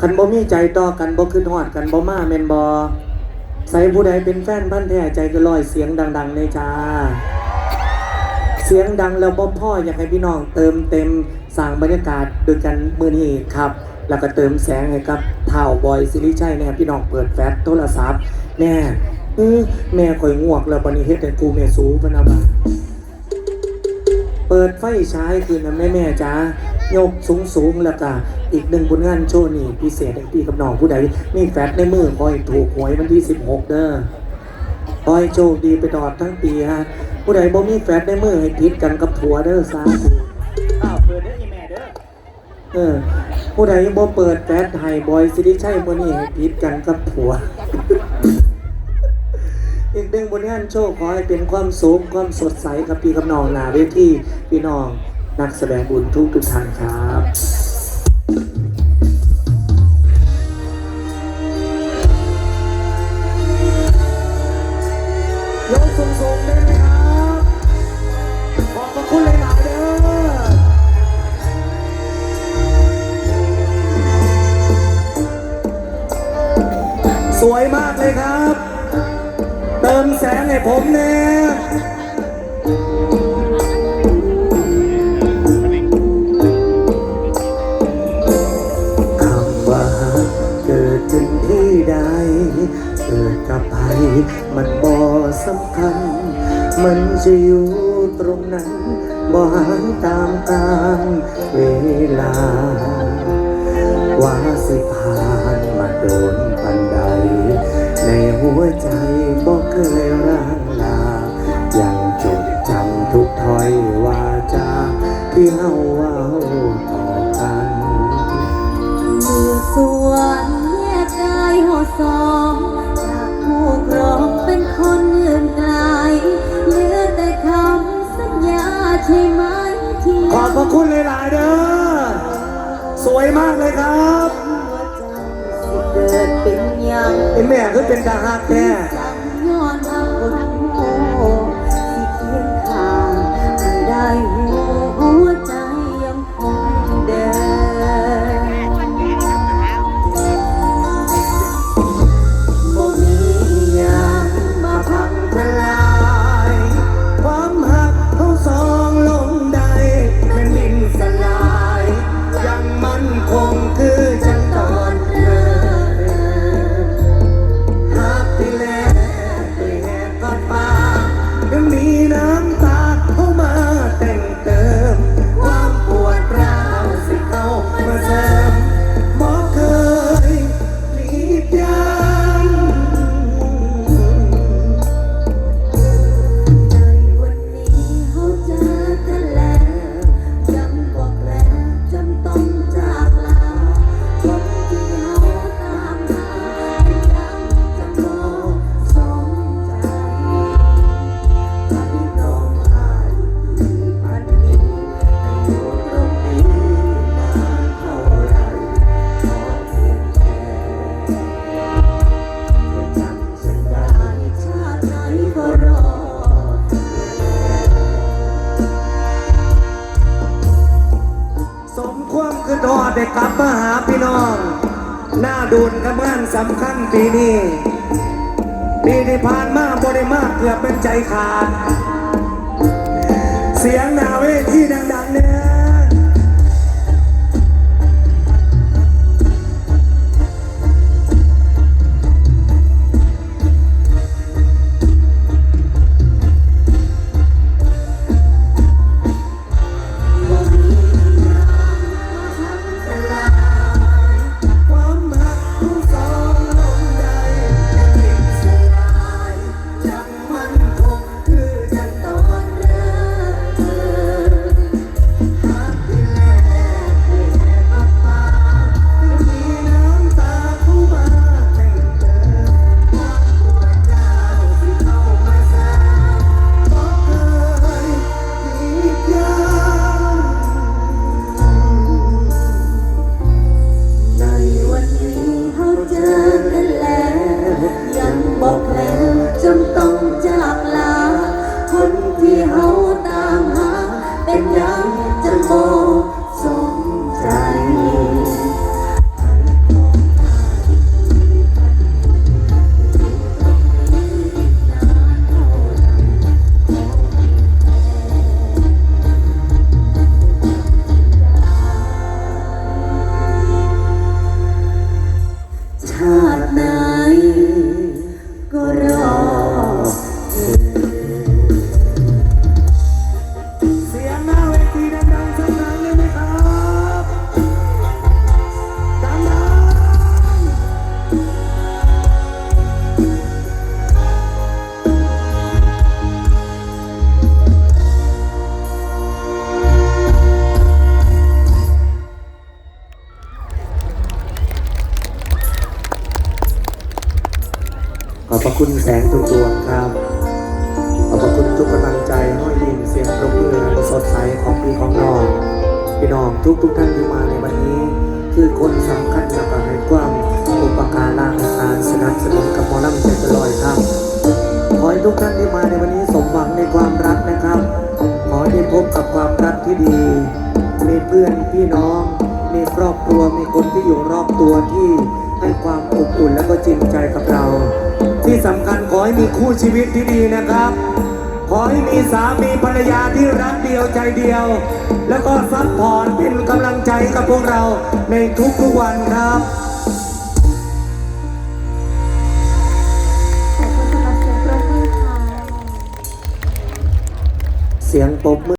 คันบ่มีใจต่อกันบ่คือทอดกันบ่มาแมนบ่ใส่ผู้ใดเป็นแฟนพันธุ์แท้ใจก็ลอยเสียงดังๆเลยจ้า เสียงดังแล้วบ่พ่ออยากให้พี่น้องเติมเต็มสร้างบรรยากาศโดยกันมื้อนี้ครับ แล้วก็เติมแสงให้กับเท่าบอยซิริชัยเนี่พี่น้องเปิดแฟลชโทรศัพท์แม่เออแม่ข่อยง่วงแล้วบัดนี้เฮ็ดให้กูแม่สูพะนะบ่าเปิดไฟฉายคืนนะแม่แม่จ้า ยกสูงสูงๆแล้วก็อีกหนึ่งผลงานโชว์นี่พิเศษให้พี่กับน้องผู้ใดมีแฟตในมือคอยถูกหวยวันที่ 16 เด้อคอยโชคดีไปตลอดทั้งปีฮะผู้ใดบ่มีแฟตในมือให้พิดกันกับผัวเด้อสาธุอ้าวเปิดได้อีแม่เด้อเออผู้ใดบ่เปิดแฟตให้บอยสิริชัยมื้อนี้ให้พิดกันกับผัวอีกหนึ่งผลงานโชว์ขอให้เป็นความสุขความสดใสกับพี่กับน้องหนาเวทีพี่น้อง นักแสดงบุญทุกทุกท่านครับยกสูงๆได้ไหมครับขอบพระคุณหลายๆเด้อสวยมากเลยครับ เติมแสงให้ผมแน่ค สำคัญ มันจะอยู่ตรงนั้นบ่หายตามกาลเวลา ว่าสิผ่านมาโดนปันใด ในหัวใจบ่เคยร่างลา ยังจดจำทุกถ้อยว่าจาที่เฮาเว้าต่อกันเมื่อสวนแยกกายหอสอง วยมากเลยครับสิเกิดเป็นอย่างไอ้แม่คือเป็นทหารแท้ ได้กลับมาหาพี่น้อง หน้าดูนกับงานสำคัญปีนี้ปีที่ผ่านมาบริมากเกือบเป็นใจขาด เสียงหนาเวทีดังๆเนี่ย ระคุณแสงทุกดวงครับ ขอบพระคุณทุกกำลังใจห้อยยิ้มเสียงปรบมืออันสดใสของพี่ของน้องพี่น้องทุกทุกท่านที่มาในวันนี้ คือคนสำคัญแล้วก็ให้ความอุปการะอาการสนับสนุนกับมอลำใจตลอยครับ ขอให้ทุกท่านที่มาในวันนี้สมหวังในความรักนะครับ ขอให้ได้พบกับความรักที่ดี มีเพื่อนพี่น้อง มีครอบครัวมีคนที่อยู่รอบตัวที่ให้ความอบอุ่นและก็จริงใจกับเรา ที่สำคัญขอให้มีคู่ชีวิตที่ดีนะครับ ขอให้มีสามีภรรยาที่รักเดียวใจเดียว แล้วก็ซัพพอร์ตเป็นกำลังใจกับพวกเราในทุกๆวันครับเสียงปรบมือค่ะเสียงปรบมือ